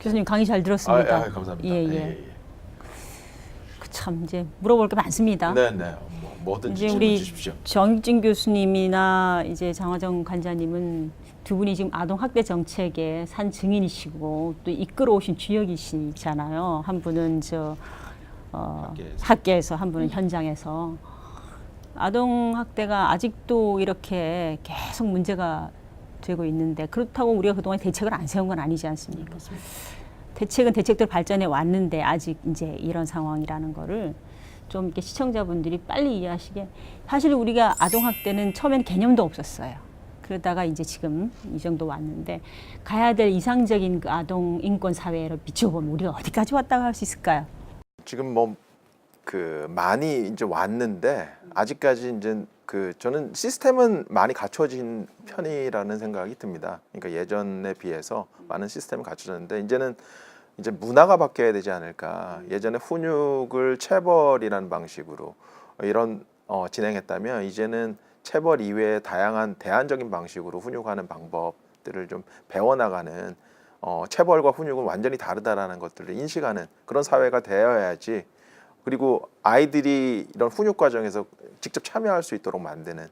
교수님 강의 잘 들었습니다. 아, 아, 감사합니다. 예, 예. 그참 이제 물어볼 게 많습니다. 네, 네. 뭐, 뭐든지 이제 우리 주십시오. 정익진 교수님이나 이제 장화정 관장님은 두 분이 지금 아동 학대 정책의 산 증인이시고 또 이끌어오신 주역이시잖아요. 한 분은 저 어, 학계에서. 학계에서 한 분은 현장에서 아동 학대가 아직도 이렇게 계속 문제가 되고 있는데 그렇다고 우리가 그동안 대책을 안 세운 건 아니지 않습니까? 대책은 대책대로 발전해 왔는데 아직 이제 이런 상황이라는 거를 좀 이렇게 시청자분들이 빨리 이해하시게 사실 우리가 아동 학대는 처음에는 개념도 없었어요. 그러다가 이제 지금 이 정도 왔는데 가야 될 이상적인 그 아동 인권 사회를 비춰보면 우리가 어디까지 왔다고 할 수 있을까요? 지금 뭐 그 많이 이제 왔는데 아직까지 이제 그 저는 시스템은 많이 갖춰진 편이라는 생각이 듭니다. 그러니까 예전에 비해서 많은 시스템이 갖춰졌는데 이제는 이제 문화가 바뀌어야 되지 않을까. 예전에 훈육을 체벌이라는 방식으로 이런 어, 진행했다면 이제는 체벌 이외에 다양한 대안적인 방식으로 훈육하는 방법들을 좀 배워나가는 어, 체벌과 훈육은 완전히 다르다라는 것들을 인식하는 그런 사회가 되어야지 그리고 아이들이 이런 훈육 과정에서 직접 참여할 수 있도록 만드는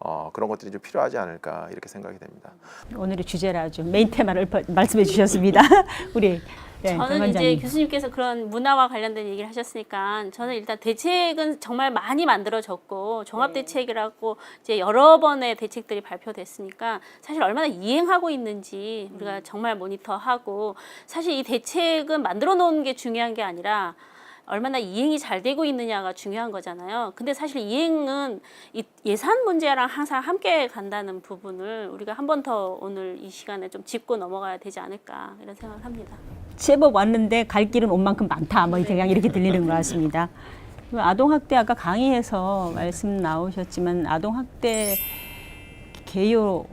어, 그런 것들이 좀 필요하지 않을까 이렇게 생각이 됩니다. 오늘의 주제를 아주 메인 테마를 버- 말씀해 주셨습니다. 우리 네, 정 저는 이제. 교수님께서 그런 문화와 관련된 얘기를 하셨으니까 저는 일단 대책은 정말 많이 만들어졌고 종합 대책이라고 이제 여러 번의 대책들이 발표됐으니까 사실 얼마나 이행하고 있는지 우리가 정말 모니터하고 사실 이 대책은 만들어 놓은 게 중요한 게 아니라 얼마나 이행이 잘 되고 있느냐가 중요한 거잖아요. 근데 사실 이행은 이 예산 문제랑 항상 함께 간다는 부분을 우리가 한 번 더 오늘 이 시간에 좀 짚고 넘어가야 되지 않을까 이런 생각을 합니다. 제법 왔는데 갈 길은 온 만큼 많다. 뭐 그냥 이렇게 들리는 것 같습니다. 그 아동 학대 아까 강의에서 말씀 나오셨지만 아동 학대 개요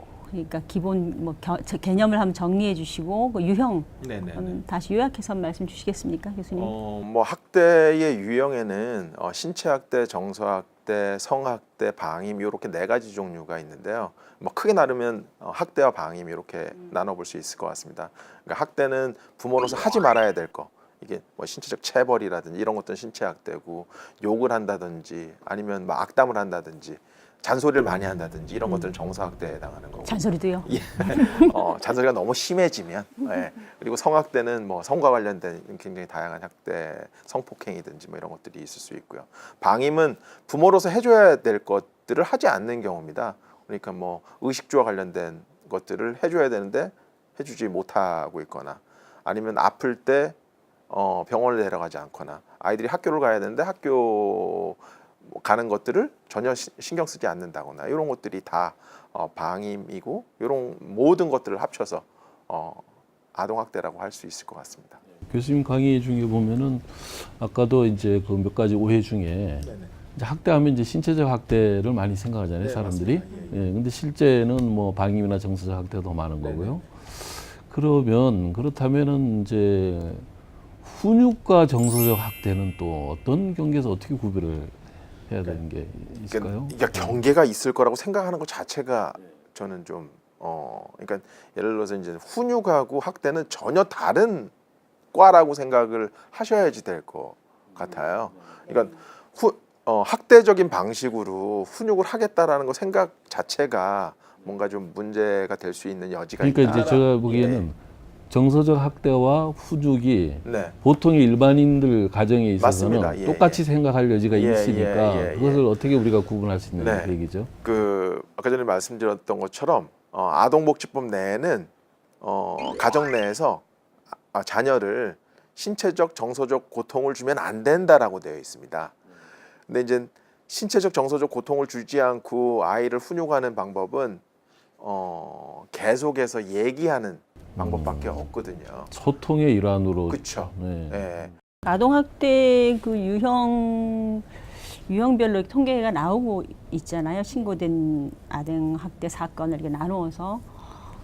그러니까 기본 뭐 겨- 저 개념을 한번 정리해 주시고 그 유형 네네. 음, 다시 요약해서 말씀 주시겠습니까, 교수님? 어, 뭐 학대의 유형에는 어, 신체 학대, 정서 학대, 성 학대, 방임 이렇게 네 가지 종류가 있는데요. 뭐 크게 나누면 어, 학대와 방임 이렇게 나눠볼 수 있을 것 같습니다. 그러니까 학대는 부모로서 하지 말아야 될 거. 이게 뭐 신체적 체벌이라든지 이런 것들은 신체 학대고 욕을 한다든지 아니면 뭐 악담을 한다든지 잔소리를 많이 한다든지 이런 것들은 정서 학대에 해당하는 거고. 잔소리도요. 예. 어, 잔소리가 너무 심해지면 예. 그리고 성학대는 뭐 성과 관련된 굉장히 다양한 학대, 성폭행이든지 뭐 이런 것들이 있을 수 있고요. 방임은 부모로서 해줘야 될 것들을 하지 않는 경우입니다. 그러니까 뭐 의식주와 관련된 것들을 해줘야 되는데 해주지 못하고 있거나 아니면 아플 때 어, 병원을 데려가지 않거나 아이들이 학교를 가야 되는데 학교 뭐 가는 것들을 전혀 시- 신경 쓰지 않는다거나 이런 것들이 다 어, 방임이고 이런 모든 것들을 합쳐서 어, 아동 학대라고 할 수 있을 것 같습니다. 교수님 강의 중에 보면은 아까도 이제 그 몇 가지 오해 중에 이제 학대하면 이제 신체적 학대를 많이 생각하잖아요 네, 사람들이. 맞습니다. 예, 근데 실제는 뭐 방임이나 정서적 학대가 더 많은 거고요. 그러면 그렇다면은 이제 훈육과 정서적 학대는 또 어떤 경계에서 어떻게 구별을 해야 되는 게 있을까요? 그러니까 경계가 있을 거라고 생각하는 것 자체가 저는 좀 어, 그러니까 예를 들어서 이제 훈육하고 학대는 전혀 다른 과라고 생각을 하셔야지 될 것 같아요. 그러니까 후, 어, 학대적인 방식으로 훈육을 하겠다라는 거 생각 자체가 뭔가 좀 문제가 될 수 있는 여지가 그러니까 있다. 이제 제가 보기에는 정서적 학대와 훈육이 네. 보통의 일반인들 가정에 있어서는. 예, 똑같이 생각할 여지가 예, 있으니까 예, 예, 그것을 어떻게 우리가 구분할 수 있느냐 네. 그 얘기죠. 그 아까 전에 말씀드렸던 것처럼 어, 아동복지법 내에는 어, 가정 내에서 아, 자녀를 신체적 정서적 고통을 주면 안 된다라고 되어 있습니다. 근데 이제 신체적 정서적 고통을 주지 않고 아이를 훈육하는 방법은 어, 계속해서 얘기하는 방법밖에 없거든요. 소통의 일환으로. 그쵸. 네. 예. 아동 학대 그 유형 유형별로 통계가 나오고 있잖아요. 신고된 아동 학대 사건을 이렇게 나누어서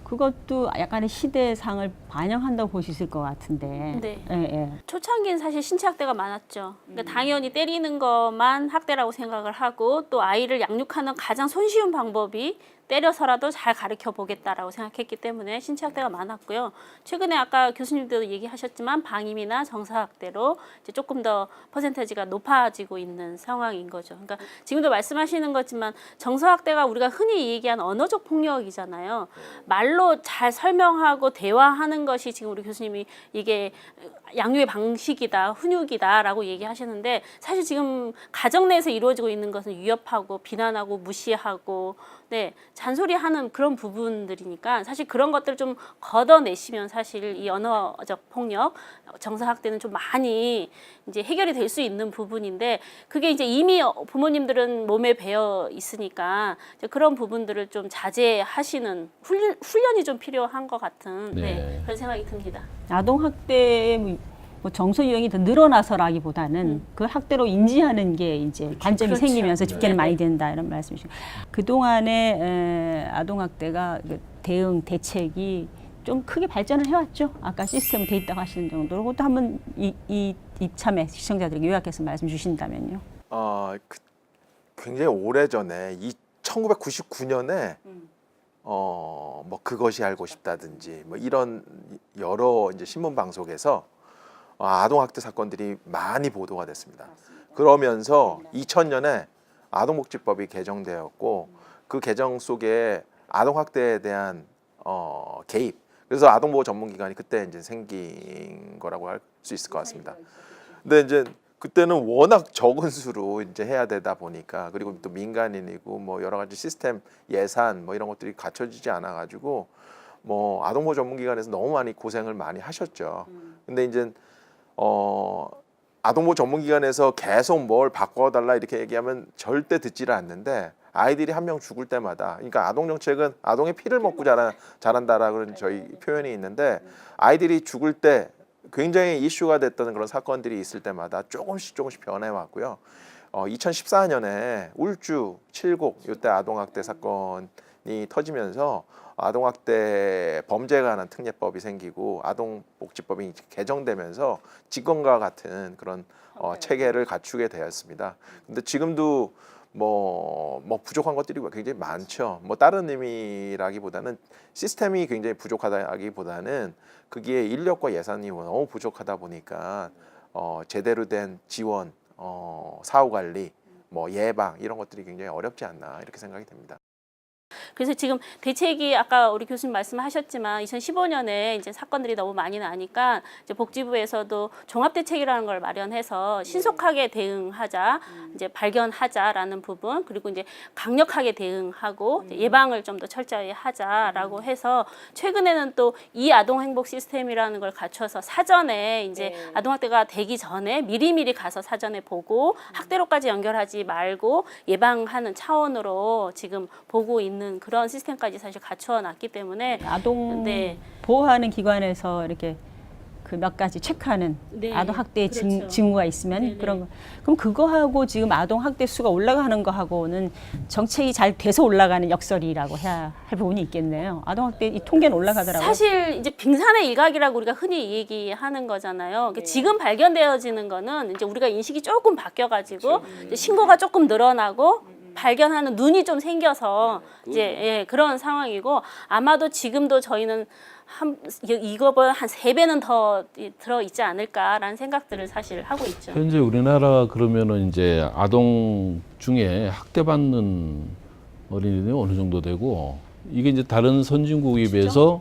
그것도 약간의 시대상을 반영한다고 볼 수 있을 것 같은데. 네. 예, 예. 초창기엔 사실 신체 학대가 많았죠. 음. 그러니까 당연히 때리는 것만 학대라고 생각을 하고 또 아이를 양육하는 가장 손쉬운 방법이 때려서라도 잘 가르쳐 보겠다라고 생각했기 때문에 신체 학대가 많았고요. 최근에 아까 교수님도 얘기하셨지만 방임이나 정서 학대로 이제 조금 더 퍼센테이지가 높아지고 있는 상황인 거죠. 그러니까 지금도 말씀하시는 거지만 정서 학대가 우리가 흔히 얘기한 언어적 폭력이잖아요. 말로 잘 설명하고 대화하는 것이 지금 우리 교수님이 이게 양육의 방식이다, 훈육이다라고 얘기하시는데 사실 지금 가정 내에서 이루어지고 있는 것은 위협하고 비난하고 무시하고 네 잔소리하는 그런 부분들이니까 사실 그런 것들을 좀 걷어내시면 사실 이 언어적 폭력, 정서 학대는 좀 많이 이제 해결이 될 수 있는 부분인데 그게 이제 이미 부모님들은 몸에 배어 있으니까 그런 부분들을 좀 자제하시는 훈련, 훈련이 좀 필요한 것 같은 네. 네. 그런 생각이 듭니다. 아동 학대 뭐 정서 유형이 더 늘어나서라기보다는 그 학대로 인지하는 게 이제 관점이 그렇죠. 생기면서 집계는 네. 많이 된다 이런 말씀이시고 그 동안에 아동 학대가 그 대응 대책이 좀 크게 발전을 해왔죠. 아까 시스템 돼 있다고 하시는 정도로 그것도 한번 이, 이 이참에 시청자들에게 요약해서 말씀 주신다면요. 어, 그, 굉장히 오래 전에 이 1999년에 어, 뭐 그것이 알고 싶다든지 뭐 이런 여러 이제 신문 방송에서 어, 아동 학대 사건들이 많이 보도가 됐습니다. 그러면서 2000년에 아동복지법이 개정되었고 그 개정 속에 아동 학대에 대한 어, 개입 그래서 아동보호 전문기관이 그때 이제 생긴 거라고 할 수 있을 것 같습니다. 근데 이제 그때는 워낙 적은 수로 이제 해야 되다 보니까 그리고 또 민간인이고 뭐 여러 가지 시스템 예산 뭐 이런 것들이 갖춰지지 않아 가지고 뭐 아동보호 전문기관에서 너무 많이 고생을 많이 하셨죠. 근데 이제 어 아동보호 전문기관에서 계속 뭘 바꿔달라 이렇게 얘기하면 절대 듣지를 않는데 아이들이 한 명 죽을 때마다 그러니까 아동 정책은 아동의 피를 먹고 자라, 자란다라는 저희 표현이 있는데 아이들이 죽을 때 굉장히 이슈가 됐던 그런 사건들이 있을 때마다 조금씩 조금씩 변해 왔고요. 어, 2014년에 울주 칠곡 이때 아동학대 사건이 터지면서 아동학대 범죄에 관한 특례법이 생기고 아동복지법이 개정되면서 직권과 같은 그런 어, 체계를 갖추게 되었습니다. 근데 지금도 뭐, 뭐 부족한 것들이 굉장히 많죠. 뭐 다른 의미라기보다는 시스템이 굉장히 부족하다기보다는 그게 인력과 예산이 너무 부족하다 보니까 어, 제대로 된 지원, 어, 사후 관리, 뭐 예방 이런 것들이 굉장히 어렵지 않나 이렇게 생각이 됩니다. 그래서 지금 대책이 아까 우리 교수님 말씀하셨지만 2015년에 이제 사건들이 너무 많이 나니까 이제 복지부에서도 종합 대책이라는 걸 마련해서 신속하게 대응하자, 이제 발견하자라는 부분 그리고 이제 강력하게 대응하고 이제 예방을 좀 더 철저히 하자라고 해서 최근에는 또 이 아동 행복 시스템이라는 걸 갖춰서 사전에 이제 아동 학대가 되기 전에 미리미리 가서 사전에 보고 학대로까지 연결하지 말고 예방하는 차원으로 지금 보고 있는 그런 시스템까지 사실 갖춰 놨기 때문에 아동 네. 보호하는 기관에서 이렇게 그 몇 가지 체크하는 네, 아동 학대 그렇죠. 징, 징후가 있으면 네네. 그런 거. 그럼 그거하고 지금 아동 학대 수가 올라가는 거하고는 정책이 잘 돼서 올라가는 역설이라고 해야 할 부분이 있겠네요. 아동 학대 이 통계는 올라가더라고요. 사실 이제 빙산의 일각이라고 우리가 흔히 얘기하는 거잖아요. 그러니까 지금 발견되어지는 거는 이제 우리가 인식이 조금 바뀌어가지고 이제 신고가 조금 늘어나고 발견하는 눈이 좀 생겨서 이제 예, 그런 상황이고 아마도 지금도 저희는 한 이- 이거보다 한 세 배는 더 이- 들어 있지 않을까라는 생각들을 사실 하고 있죠. 현재 우리나라 그러면은 이제 아동 중에 학대받는 어린이들이 어느 정도 되고 이게 이제 다른 선진국에 비해서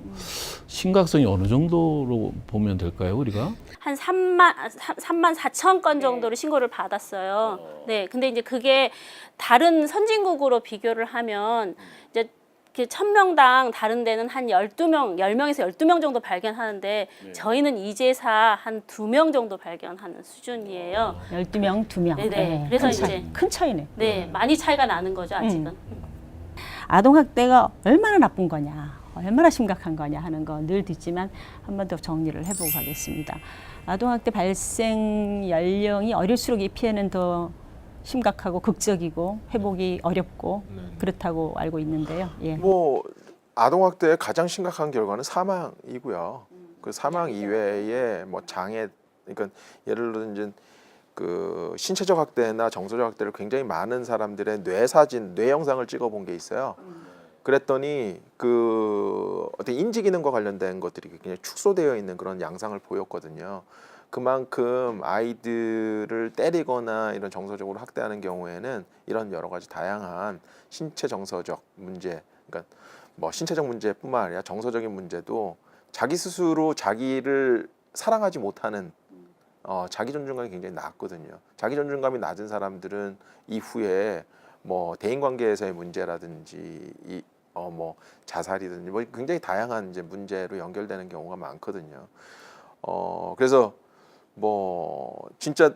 심각성이 어느 정도로 보면 될까요, 우리가? 한 3만 3만 4천 건 정도로 신고를 받았어요. 네. 근데 이제 그게 다른 선진국으로 비교를 하면 이제 그 1000명당 다른 데는 한 12명, 10명에서 12명 정도 발견하는데 저희는 이제사 한 2명 정도 발견하는 수준이에요. 12명, 2명. 네네. 그래서 큰, 차이, 이제- 큰 차이네. 네, 많이 차이가 나는 거죠, 아직은. 아동 학대가 얼마나 나쁜 거냐, 얼마나 심각한 거냐 하는 거 늘 듣지만 한 번 더 정리를 해보고 가겠습니다. 아동 학대 발생 연령이 어릴수록 이 피해는 더 심각하고 극적이고 회복이 어렵고 그렇다고 알고 있는데요. 예. 뭐 아동 학대의 가장 심각한 결과는 사망이고요. 그 사망 이외에 뭐 장애 그러니까 예를 들어 이제 그 신체적 학대나 정서적 학대를 굉장히 많은 사람들의 뇌 사진, 뇌 영상을 찍어본 게 있어요. 그랬더니 그 어떤 인지 기능과 관련된 것들이 굉장히 축소되어 있는 그런 양상을 보였거든요. 그만큼 아이들을 때리거나 이런 정서적으로 학대하는 경우에는 이런 여러 가지 다양한 신체 정서적 문제, 그러니까 뭐 신체적 문제뿐만 아니라 정서적인 문제도 자기 스스로 자기를 사랑하지 못하는 어, 자기 존중감이 굉장히 낮거든요. 자기 존중감이 낮은 사람들은 이후에 뭐 대인 관계에서의 문제라든지 이 어 뭐 자살이든지 뭐 굉장히 다양한 이제 문제로 연결되는 경우가 많거든요. 어 그래서 뭐 진짜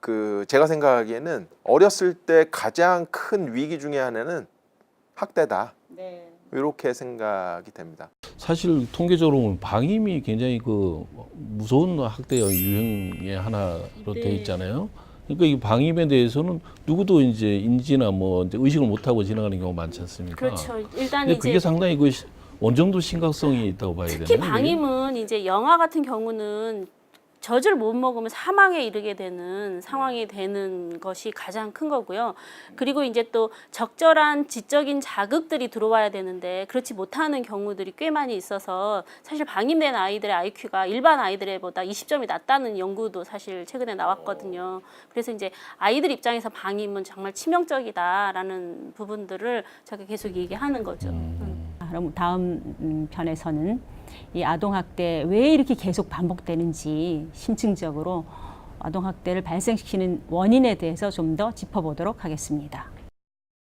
그 제가 생각하기에는 어렸을 때 가장 큰 위기 중에 하나는 학대다. 네. 이렇게 생각이 됩니다. 사실 통계적으로 보면 방임이 굉장히 그 무서운 학대 유형의 하나로 네. 돼 있잖아요. 그러니까 이 방임에 대해서는 누구도 이제 인지나 뭐 이제 의식을 못 하고 지나가는 경우가 많지 않습니까? 그렇죠. 일단 이제 그게 상당히 그 시- 원정도 심각성이 있다고 봐야 되네요. 특히. 방임은 이제 영아 같은 경우는 젖을 못 먹으면 사망에 이르게 되는 상황이 되는 것이 가장 큰 거고요. 그리고 이제 또 적절한 지적인 자극들이 들어와야 되는데 그렇지 못하는 경우들이 꽤 많이 있어서 사실 방임된 아이들의 IQ가 일반 아이들보다 20점이 낮다는 연구도 사실 최근에 나왔거든요. 그래서 이제 아이들 입장에서 방임은 정말 치명적이다라는 부분들을 제가 계속 얘기하는 거죠. 음. 아, 그럼 다음 음, 편에서는 이 아동학대 왜 이렇게 계속 반복되는지 심층적으로 아동학대를 발생시키는 원인에 대해서 좀 더 짚어보도록 하겠습니다.